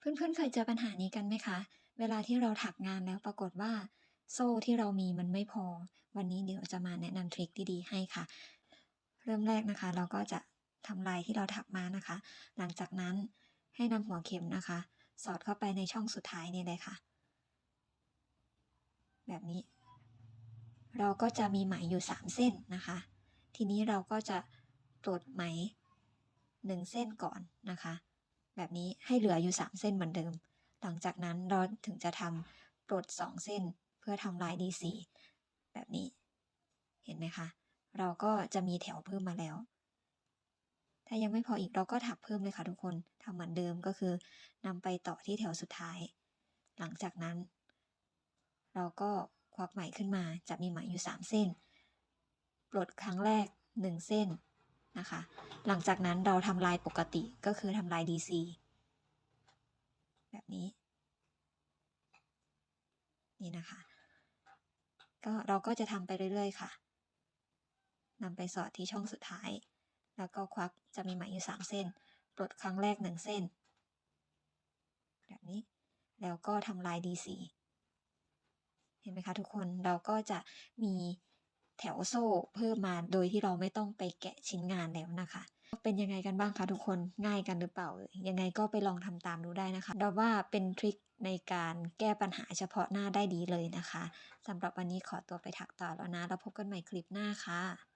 เพื่อนๆเคยเจอปัญหานี้กันไหมคะ เวลาที่เราถักงานแล้วปรากฏว่า โซ่ที่เรามีมันไม่พอ วันนี้เดี๋ยวจะมาแนะนำทริคดีๆให้ค่ะ เริ่มแรกนะคะ เราก็จะทำลายที่เราถักมานะคะ หลังจากนั้นให้นำหัวเข็มนะคะ สอดเข้าไปในช่องสุดท้ายนี่เลยค่ะ แบบนี้ เราก็จะมีไหมอยู่ 3 เส้นนะคะ ทีนี้เราก็จะปลดไหม 1 เส้นก่อนนะคะ แบบนี้ให้เหลืออยู่ 3 เส้นเหมือนเดิม หลังจากนั้นเราถึงจะทำปลด 2 เส้นเพื่อทำลาย D4 แบบนี้ เห็นไหมคะ เราก็จะมีแถวเพิ่มมาแล้ว ถ้ายังไม่พออีกเราก็ถักเพิ่มเลยค่ะทุกคนทำเหมือนเดิมก็คือนำไปต่อที่แถวสุดท้าย หลังจากนั้น เราก็ควักไหมขึ้นมาจะมีไหมอยู่ 3 เส้น ปลดครั้งแรก 1 เส้น นะคะ หลังจากนั้นเราทำลายปกติก็คือทำลาย DC แบบนี้ นี่นะคะ ก็เราก็จะทำไปเรื่อยๆค่ะนำไปสอดที่ช่องสุดท้าย แล้วก็ควักจะมีไหมอยู่ 3 เส้น ปลดครั้งแรก 1 เส้น แบบนี้ แล้วก็ทำลาย DC เห็นไหมคะทุกคน เราก็จะมี แถวโซ่เพิ่มมาโดยที่เราไม่ต้องไปแกะชิ้นงานแล้วนะคะเป็นยังไงกันบ้างคะทุกคนง่ายกันหรือเปล่า ยังไงก็ไปลองทำตามดูได้นะคะเราว่าเป็นทริคในการแก้ปัญหาเฉพาะหน้าได้ดีเลยนะคะสำหรับวันนี้ขอตัวไปถักต่อแล้วนะ เราพบกันใหม่คลิปหน้าค่ะ